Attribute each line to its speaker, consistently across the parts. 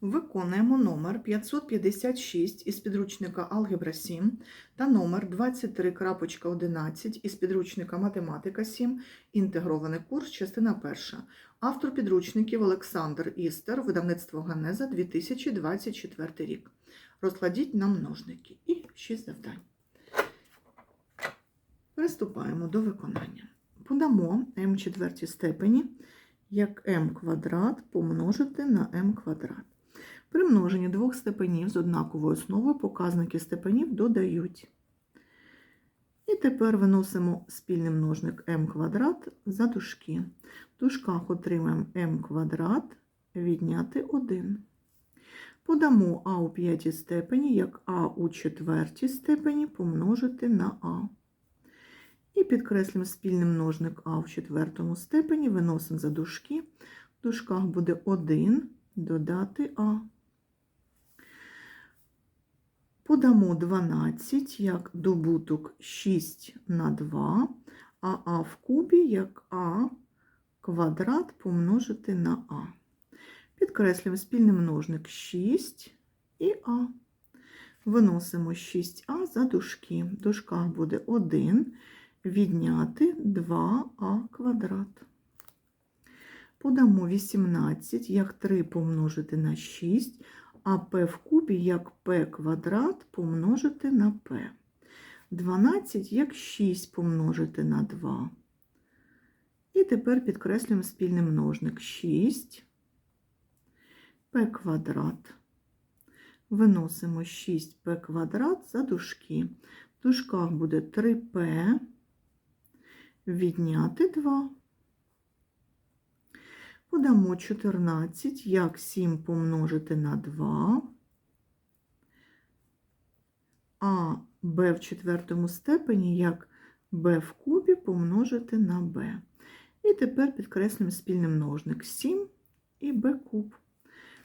Speaker 1: Виконуємо номер 556 із підручника Алгебра 7 та номер 23.11 із підручника Математика 7, інтегрований курс, частина перша. Автор підручників Олександр Істер, видавництво Ганеза 2024 рік. Розкладіть на множники. І 6 завдань. Приступаємо до виконання. Подамо m четвертій степені як m квадрат помножити на m квадрат. При множенні двох степенів з однаковою основою показники степенів додають. І тепер виносимо спільний множник m квадрат за дужки. В дужках отримаємо m квадрат відняти 1. Подамо а у п'ятій степені як а у четвертій степені помножити на а. І підкреслюємо спільний множник а в четвертому степені, виносимо за дужки. В дужках буде 1 додати а. Подамо 12 як добуток 6 на 2, а а в кубі як а квадрат помножити на а. Підкреслюємо спільний множник 6 і а. Виносимо 6а за дужки. В дужках буде 1 відняти 2а квадрат. Подамо 18 як 3 помножити на 6, а p в кубі як p квадрат помножити на p. 12 як 6 помножити на 2. І тепер підкреслюємо спільний множник 6 p квадрат. Виносимо 6p квадрат за дужки. В дужках буде 3p відняти 2. Подамо 14, як 7 помножити на 2, а b в четвертому степені як b в кубі помножити на b. І тепер підкреслюємо спільний множник 7 і b куб.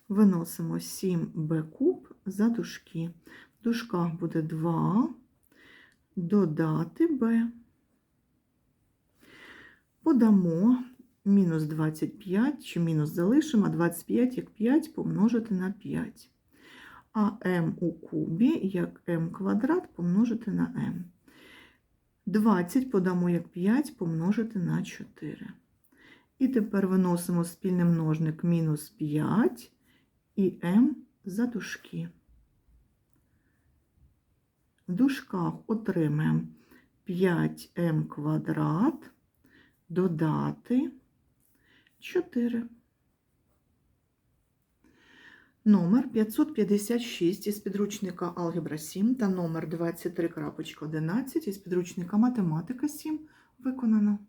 Speaker 1: Виносимо 7b куб за дужки. В дужках буде 2 додати b. Подамо мінус 25, чи мінус залишимо, а 25 як 5 помножити на 5. А m у кубі як m квадрат помножити на m. 20 подамо як 5 помножити на 4. І тепер виносимо спільний множник мінус 5 і m за дужки. В дужках отримаємо 5m квадрат додати 4. Номер 556 із підручника Алгебра 7 та номер 23.11 із підручника Математика 7 виконано.